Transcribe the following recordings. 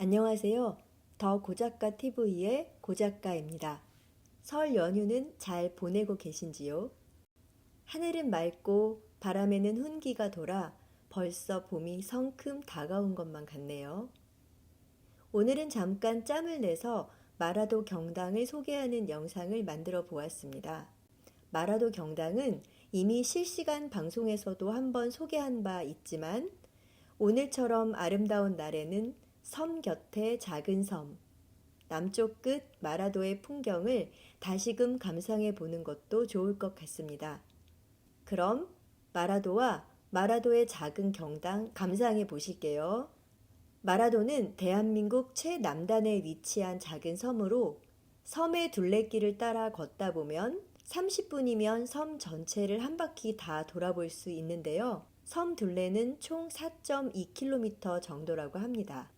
안녕하세요. 더 고작가 TV의 고작가입니다. 설 연휴는 잘 보내고 계신지요? 하늘은 맑고 바람에는 훈기가 돌아 벌써 봄이 성큼 다가온 것만 같네요. 오늘은 잠깐 짬을 내서 마라도 경당을 소개하는 영상을 만들어 보았습니다. 마라도 경당은 이미 실시간 방송에서도 한번 소개한 바 있지만 오늘처럼 아름다운 날에는 섬 곁에 작은 섬, 남쪽 끝 마라도의 풍경을 다시금 감상해 보는 것도 좋을 것 같습니다. 그럼 마라도와 마라도의 작은 경당 감상해 보실게요. 마라도는 대한민국 최남단에 위치한 작은 섬으로 섬의 둘레길을 따라 걷다 보면 30분이면 섬 전체를 한 바퀴 다 돌아볼 수 있는데요. 섬 둘레는 총 4.2km 정도라고 합니다.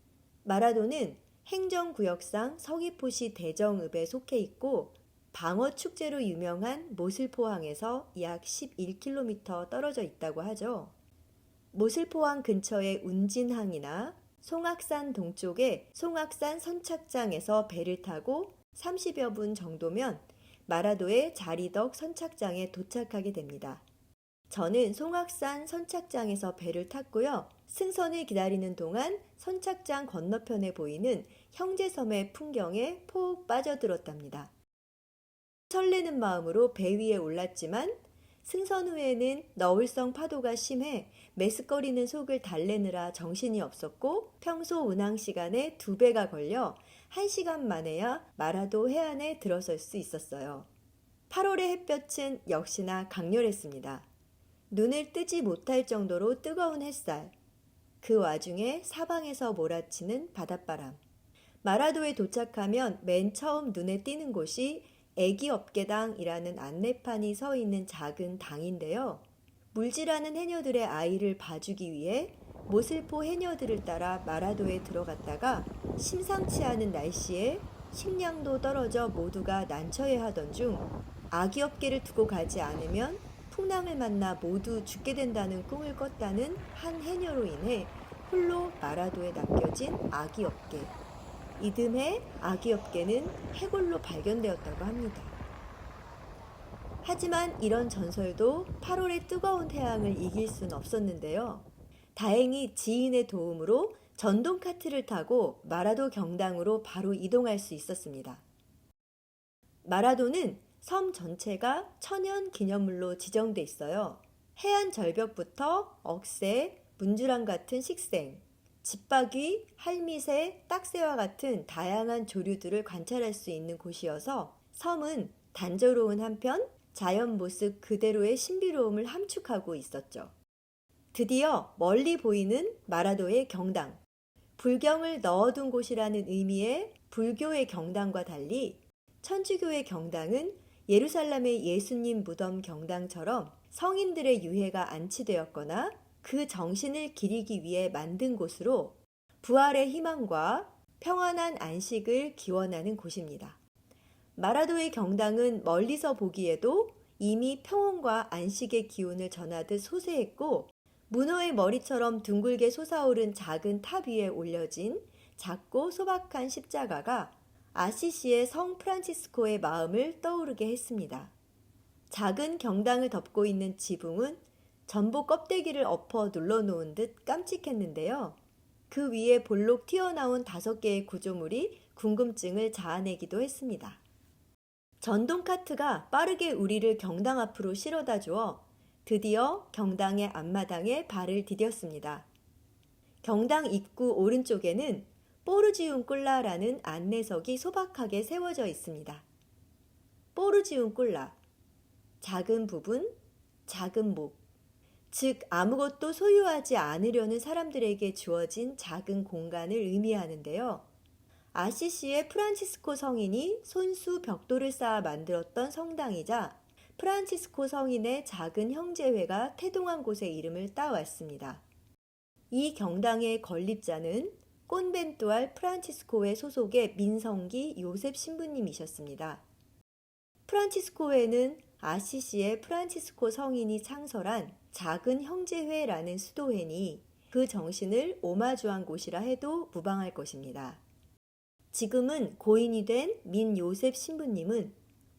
마라도는 행정구역상 서귀포시 대정읍에 속해 있고 방어 축제로 유명한 모슬포항에서 약 11km 떨어져 있다고 하죠. 모슬포항 근처의 운진항이나 송악산 동쪽의 송악산 선착장에서 배를 타고 30여 분 정도면 마라도의 자리덕 선착장에 도착하게 됩니다. 저는 송악산 선착장에서 배를 탔고요. 승선을 기다리는 동안 선착장 건너편에 보이는 형제섬의 풍경에 푹 빠져들었답니다. 설레는 마음으로 배 위에 올랐지만 승선 후에는 너울성 파도가 심해 메스꺼리는 속을 달래느라 정신이 없었고 평소 운항 시간에 두 배가 걸려 한 시간 만에야 마라도 해안에 들어설 수 있었어요. 8월의 햇볕은 역시나 강렬했습니다. 눈을 뜨지 못할 정도로 뜨거운 햇살. 그 와중에 사방에서 몰아치는 바닷바람. 마라도에 도착하면 맨 처음 눈에 띄는 곳이 애기 업계당이라는 안내판이 서 있는 작은 당인데요. 물질하는 해녀들의 아이를 봐주기 위해 모슬포 해녀들을 따라 마라도에 들어갔다가 심상치 않은 날씨에 식량도 떨어져 모두가 난처해 하던 중 아기 업계를 두고 가지 않으면 풍랑을 만나 모두 죽게 된다는 꿈을 꿨다는 한 해녀로 인해 홀로 마라도에 남겨진 아기 업계. 이듬해 아기 업계는 해골로 발견되었다고 합니다. 하지만 이런 전설도 8월의 뜨거운 태양을 이길 순 없었는데요. 다행히 지인의 도움으로 전동 카트를 타고 마라도 경당으로 바로 이동할 수 있었습니다. 마라도는 섬 전체가 천연 기념물로 지정돼 있어요. 해안 절벽부터 억새, 문주랑 같은 식생, 집박이, 할미새, 딱새와 같은 다양한 조류들을 관찰할 수 있는 곳이어서 섬은 단조로운 한편 자연 모습 그대로의 신비로움을 함축하고 있었죠. 드디어 멀리 보이는 마라도의 경당. 불경을 넣어둔 곳이라는 의미의 불교의 경당과 달리 천주교의 경당은 예루살렘의 예수님 무덤 경당처럼 성인들의 유해가 안치되었거나 그 정신을 기리기 위해 만든 곳으로 부활의 희망과 평안한 안식을 기원하는 곳입니다. 마라도의 경당은 멀리서 보기에도 이미 평온과 안식의 기운을 전하듯 소세했고 문어의 머리처럼 둥글게 솟아오른 작은 탑 위에 올려진 작고 소박한 십자가가 아시시의 성 프란치스코의 마음을 떠오르게 했습니다. 작은 경당을 덮고 있는 지붕은 전복 껍데기를 엎어 눌러놓은 듯 깜찍했는데요. 그 위에 볼록 튀어나온 다섯 개의 구조물이 궁금증을 자아내기도 했습니다. 전동 카트가 빠르게 우리를 경당 앞으로 실어다 주어 드디어 경당의 앞마당에 발을 디뎠습니다. 경당 입구 오른쪽에는 뽀르지움 꿀라라는 안내석이 소박하게 세워져 있습니다. 뽀르지움 꿀라. 작은 부분, 작은 목. 즉, 아무것도 소유하지 않으려는 사람들에게 주어진 작은 공간을 의미하는데요. 아시시의 프란치스코 성인이 손수 벽돌을 쌓아 만들었던 성당이자 프란치스코 성인의 작은 형제회가 태동한 곳의 이름을 따왔습니다. 이 경당의 건립자는 꼰벤뚜알 프란치스코회 소속의 민성기 요셉 신부님이셨습니다. 프란치스코회는 아시시의 프란치스코 성인이 창설한 작은 형제회라는 수도회니 그 정신을 오마주한 곳이라 해도 무방할 것입니다. 지금은 고인이 된 민 요셉 신부님은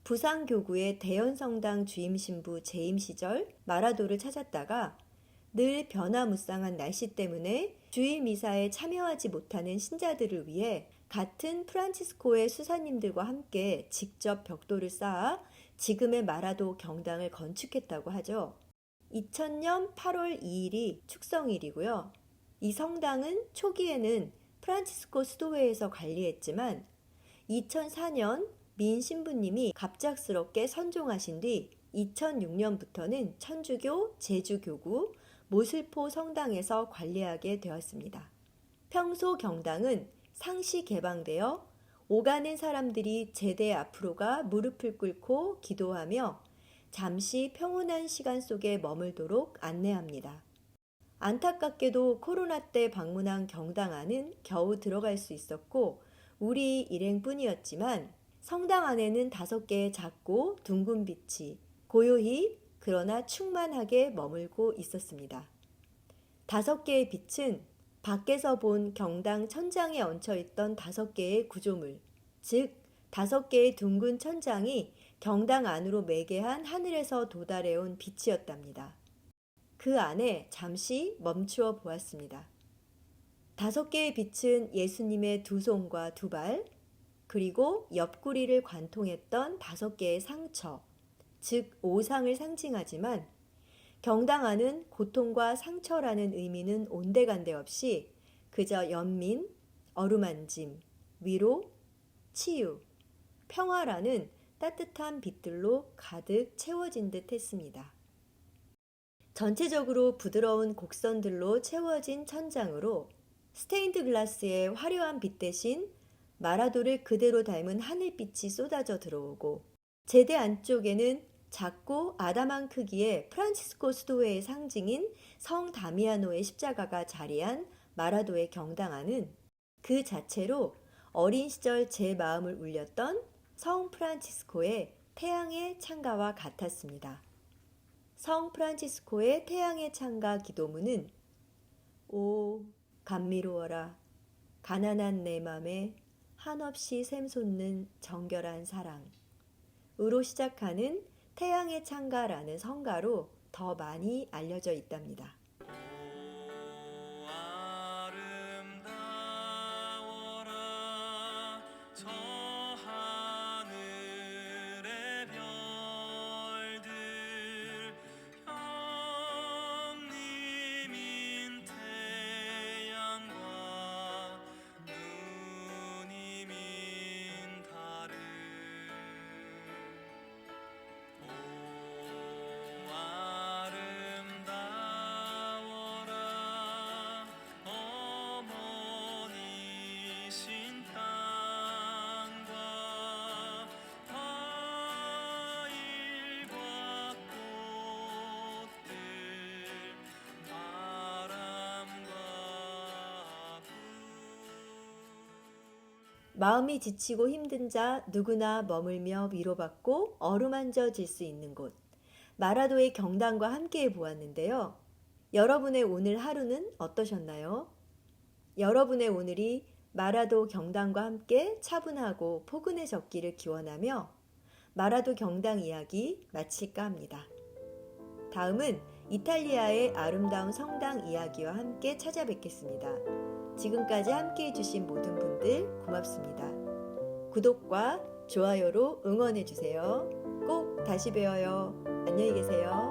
부산교구의 대연성당 주임 신부 재임 시절 마라도를 찾았다가 늘 변화무쌍한 날씨 때문에 주일 미사에 참여하지 못하는 신자들을 위해 같은 프란치스코의 수사님들과 함께 직접 벽돌을 쌓아 지금의 마라도 경당을 건축했다고 하죠. 2000년 8월 2일이 축성일이고요. 이 성당은 초기에는 프란치스코 수도회에서 관리했지만 2004년 민 신부님이 갑작스럽게 선종하신 뒤 2006년부터는 천주교 제주교구 모슬포 성당에서 관리하게 되었습니다. 평소 경당은 상시 개방되어 오가는 사람들이 제대 앞으로가 무릎을 꿇고 기도하며 잠시 평온한 시간 속에 머물도록 안내합니다. 안타깝게도 코로나 때 방문한 경당 안은 겨우 들어갈 수 있었고 우리 일행뿐이었지만 성당 안에는 다섯 개의 작고 둥근 빛이 고요히 그러나 충만하게 머물고 있었습니다. 다섯 개의 빛은 밖에서 본 경당 천장에 얹혀 있던 다섯 개의 구조물, 즉 다섯 개의 둥근 천장이 경당 안으로 매개한 하늘에서 도달해 온 빛이었답니다. 그 안에 잠시 멈추어 보았습니다. 다섯 개의 빛은 예수님의 두 손과 두 발, 그리고 옆구리를 관통했던 다섯 개의 상처, 즉 오상을 상징하지만 경당 안은 고통과 상처라는 의미는 온데간데 없이 그저 연민, 어루만짐, 위로, 치유, 평화라는 따뜻한 빛들로 가득 채워진 듯 했습니다. 전체적으로 부드러운 곡선들로 채워진 천장으로 스테인드 글라스의 화려한 빛 대신 마라도를 그대로 닮은 하늘빛이 쏟아져 들어오고 제대 안쪽에는 작고 아담한 크기의 프란치스코 수도회의 상징인 성 다미아노의 십자가가 자리한 마라도의 경당 안은 그 자체로 어린 시절 제 마음을 울렸던 성 프란치스코의 태양의 창가와 같았습니다. 성 프란치스코의 태양의 창가 기도문은 오 감미로워라 가난한 내 맘에 한없이 샘솟는 정결한 사랑 으로 시작하는 태양의 창가라는 성가로 더 많이 알려져 있답니다. 마음이 지치고 힘든 자 누구나 머물며 위로받고 어루만져질 수 있는 곳. 마라도의 경당과 함께 보았는데요. 여러분의 오늘 하루는 어떠셨나요? 여러분의 오늘이 마라도 경당과 함께 차분하고 포근해졌기를 기원하며 마라도 경당 이야기 마칠까 합니다. 다음은 이탈리아의 아름다운 성당 이야기와 함께 찾아뵙겠습니다. 지금까지 함께 해주신 모든 분들 고맙습니다. 구독과 좋아요로 응원해주세요. 꼭 다시 뵈어요. 안녕히 계세요.